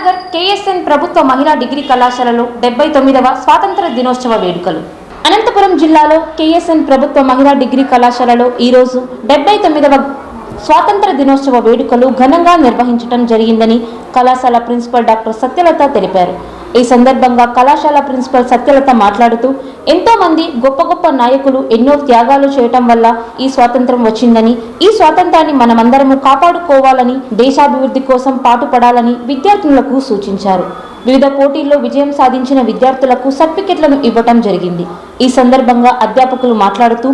Nagar KSN ప్రభుత్వ మహిళా degree కళాశాలలో డెబ్బై తొమ్మిదవ స్వాతంత్ర దినోత్సవ వేడుకలు. అనంతపురం జిల్లాలో కేఎస్ఎన్ ప్రభుత్వ మహిళా డిగ్రీ కళాశాలలో ఈరోజు డెబ్బై తొమ్మిదవ స్వాతంత్ర దినోత్సవ వేడుకలు ఘనంగా నిర్వహించడం జరిగిందని కళాశాల ప్రిన్సిపల్ డాక్టర్ సత్యలత తెలిపారు. ఈ సందర్భంగా కళాశాల ప్రిన్సిపల్ సత్యలత మాట్లాడుతూ ఎంతోమంది గొప్ప గొప్ప నాయకులు ఎన్నో త్యాగాలు చేయటం వల్ల ఈ స్వాతంత్రం వచ్చిందని ఈ స్వాతంత్రాన్ని మనమందరము కాపాడుకోవాలని దేశాభివృద్ధి కోసం పాటుపడాలని విద్యార్థులకు సూచించారు. వివిధ పోటీల్లో విజయం సాధించిన విద్యార్థులకు సర్టిఫికెట్లను ఇవ్వటం జరిగింది. ఈ సందర్భంగా అధ్యాపకులు మాట్లాడుతూ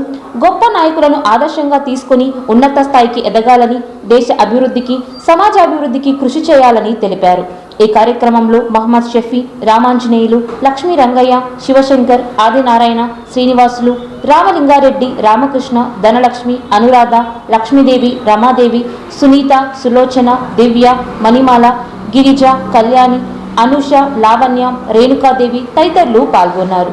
గొప్ప నాయకులను ఆదర్శంగా తీసుకుని ఉన్నత స్థాయికి ఎదగాలని దేశ అభివృద్ధికి సమాజ అభివృద్ధికి కృషి చేయాలని తెలిపారు. ఈ కార్యక్రమంలో మహమ్మద్ షఫీ రామాంజనేయులు లక్ష్మీ రంగయ్య శివశంకర్ ఆదినారాయణ శ్రీనివాసులు రామలింగారెడ్డి రామకృష్ణ ధనలక్ష్మి అనురాధ లక్ష్మీదేవి రమాదేవి సునీత సులోచన దివ్య మణిమాల గిరిజ కళ్యాణి అనుష లావణ్య రేణుకాదేవి తదితరులు పాల్గొన్నారు.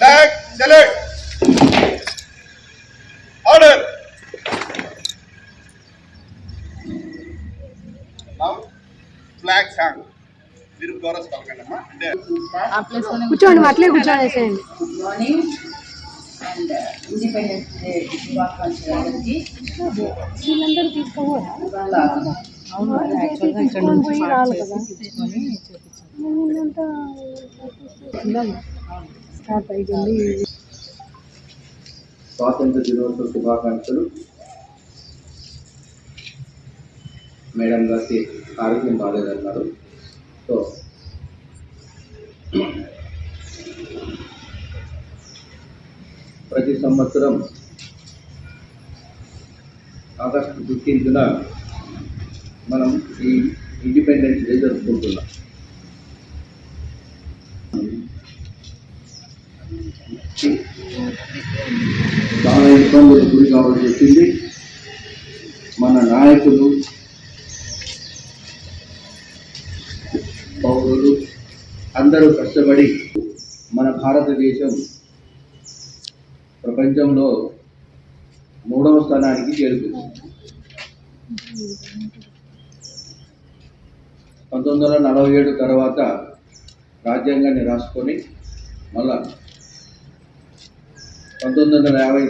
Flag salute. Order. Now, flag song. మీరు కోరస్ పలకండి అమ్మా అంటే కూర్చోండి అట్లే కూర్చోనేసేయండి good morning and independence day శుభాకాంక్షలు అందరికీ వీళ్ళందరూ తీసుకోవాలి స్టార్ట్ స్వాతంత్ర దినోత్సవ శుభాకాంక్షలు. మేడం గారికి ఆరోగ్యం బాగాలేదన్నారు. సో ప్రతి సంవత్సరం ఆగస్టు ఫిఫ్టీన్త్న మనం ఈ ఇండిపెండెన్స్ డే జరుపుకుంటున్నాం. చాలా ఇబ్బందులు గురి కావాల్సి వచ్చింది మన నాయకులు పౌరులు అందరూ కష్టపడి మన భారతదేశం ప్రపంచంలో మూడవ స్థానానికి చేరుకుంది. పంతొమ్మిది వందల నలభై ఏడు తర్వాత రాజ్యాంగాన్ని రాసుకొని మళ్ళా పంతొమ్మిది వందల యాభై